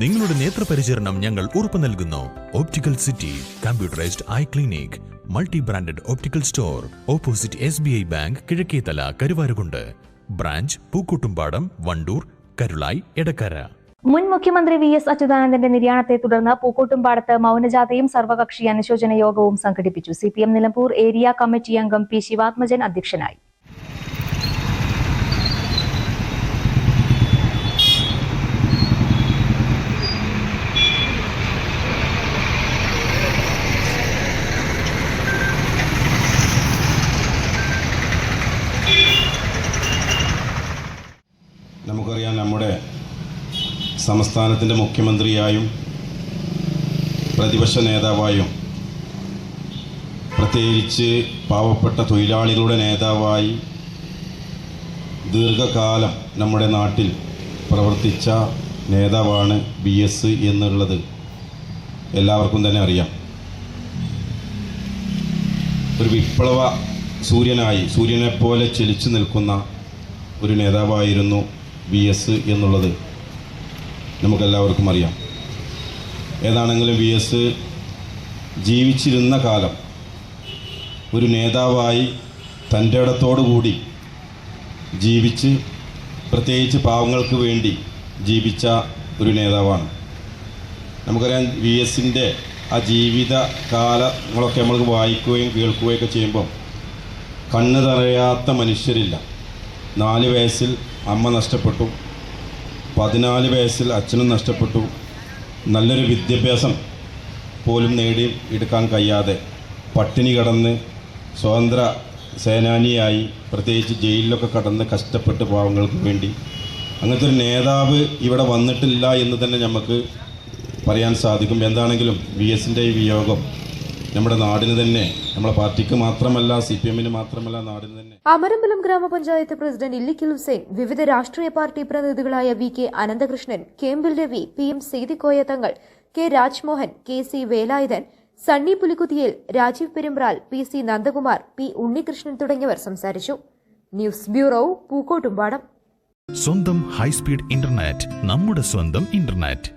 നിങ്ങളുടെ നേത്രപരിചരണം ഞങ്ങൾ ഉറപ്പു നൽകുന്നു. Optical city computerised eye clinic multi branded optical store opposite S B I bank Kizhakkethala Karuvarakundu branch Pookkottumpadam Wandoor Karulai Edakkara മുൻ മുഖ്യമന്ത്രി V S അച്യുതാനന്ദന്റെ നിര്യാണത്തെ തുടർന്ന് പൂക്കോട്ടുംപാടത്ത് മൗനജാഥയും സർവകക്ഷി അനുശോചന യോഗവും സംഘടിപ്പിച്ചു. C P M Nilambur area committee അംഗം പി ശിവാത്മജൻ അധ്യക്ഷനായി. നമുക്കറിയാം നമ്മുടെ സംസ്ഥാനത്തിന്റെ മുഖ്യമന്ത്രിയായും പ്രതിപക്ഷ നേതാവായും പ്രത്യേകിച്ച് പാവപ്പെട്ട തൊഴിലാളികളുടെ നേതാവായി ദീർഘകാലം നമ്മുടെ നാട്ടിൽ പ്രവർത്തിച്ച നേതാവാണ് ബി എസ് എന്നുള്ളത് എല്ലാവർക്കും തന്നെ അറിയാം. ഒരു വിപ്ലവ സൂര്യനായി സൂര്യനെപ്പോലെ ചലിച്ചു നിൽക്കുന്ന ഒരു നേതാവായിരുന്നു വി എസ് എന്നുള്ളത് നമുക്കെല്ലാവർക്കും അറിയാം ഏതാണെങ്കിലും വി എസ് ജീവിച്ചിരുന്ന കാലം ഒരു നേതാവായി തന്റെ ഇടത്തോടുകൂടി ജീവിച്ച് പ്രത്യേകിച്ച് പാവങ്ങൾക്ക് വേണ്ടി ജീവിച്ച ഒരു നേതാവാണ്. നമുക്കറിയാം വി എസിന്റെ ആ ജീവിത കാലങ്ങളൊക്കെ നമ്മൾക്ക് വായിക്കുകയും കേൾക്കുകയൊക്കെ ചെയ്യുമ്പം ചെയ്യുമ്പോൾ കണ്ണ് തറയാത്ത മനുഷ്യരില്ല. നാല് വയസ്സിൽ അമ്മ നഷ്ടപ്പെട്ടു. പതിനാല് വയസ്സിൽ അച്ഛനും നഷ്ടപ്പെട്ടു. നല്ലൊരു വിദ്യാഭ്യാസം പോലും നേടി എടുക്കാൻ കഴിയാതെ പട്ടിണി കടന്ന് സ്വതന്ത്ര സേനാനിയായി പ്രത്യേകിച്ച് ജയിലിലൊക്കെ കടന്ന് കഷ്ടപ്പെട്ട് പാവങ്ങൾക്ക് വേണ്ടി. അങ്ങനത്തെ ഒരു നേതാവ് ഇവിടെ വന്നിട്ടില്ല എന്ന് തന്നെ നമുക്ക് പറയാൻ സാധിക്കും. എന്താണെങ്കിലും വി എസിന്റെ ഈ വിയോഗം നമ്മുടെ നാടിന് തന്നെ നമ്മുടെ പാർട്ടിക്ക് മാത്രമല്ല സി പി എമ്മിന് മാത്രമല്ല നാടിന് തന്നെ. അമരമ്പലം ഗ്രാമപഞ്ചായത്ത് പ്രസിഡന്റ് ഇല്ലിക്കൽ ഹുസൈൻ വിവിധ രാഷ്ട്രീയ party പ്രതിനിധികളായ V K Ananthakrishnan Kempil Ravi P M Saithikoya Thangal K Rajmohan K C Velayudhan Sunny Pulikkuthiyel Rajeev Perumbral P C Nandakumar P Unnikrishnan തുടങ്ങിയവർ സംസാരിച്ചു. News bureau Pookkottumpadam. സ്വന്തം ഹൈസ്പീഡ് ഇന്റർനെറ്റ് നമ്മുടെ സ്വന്തം ഇന്റർനെറ്റ്.